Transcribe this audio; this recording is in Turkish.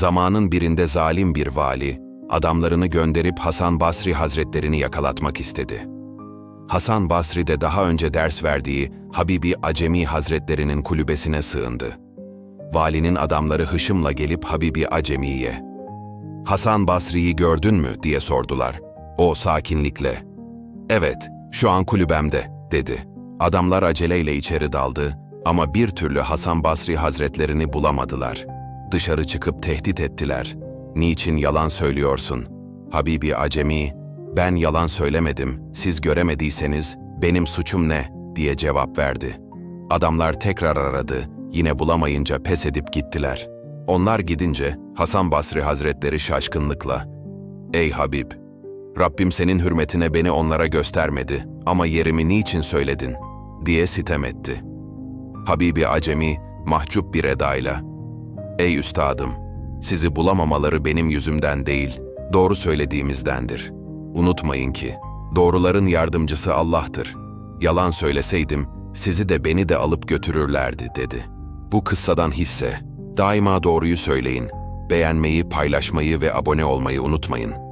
Zamanın birinde zalim bir vali, adamlarını gönderip Hasan Basri Hazretlerini yakalatmak istedi. Hasan Basri de daha önce ders verdiği Habibi Acemi Hazretlerinin kulübesine sığındı. Valinin adamları hışımla gelip Habibi Acemi'ye, ''Hasan Basri'yi gördün mü?'' diye sordular. O sakinlikle, ''Evet, şu an kulübemde.'' dedi. Adamlar aceleyle içeri daldı ama bir türlü Hasan Basri Hazretlerini bulamadılar. Dışarı çıkıp tehdit ettiler. ''Niçin yalan söylüyorsun?'' Habibi Acemi, ''Ben yalan söylemedim, siz göremediyseniz benim suçum ne?'' diye cevap verdi. Adamlar tekrar aradı, yine bulamayınca pes edip gittiler. Onlar gidince Hasan Basri Hazretleri şaşkınlıkla, ''Ey Habib, Rabbim senin hürmetine beni onlara göstermedi ama yerimi niçin söyledin?'' diye sitem etti. Habibi Acemi mahcup bir edayla, ''Ey üstadım, sizi bulamamaları benim yüzümden değil, doğru söylediğimizdendir. Unutmayın ki, doğruların yardımcısı Allah'tır. Yalan söyleseydim, sizi de beni de alıp götürürlerdi.'' dedi. Bu kıssadan hisse, daima doğruyu söyleyin, beğenmeyi, paylaşmayı ve abone olmayı unutmayın.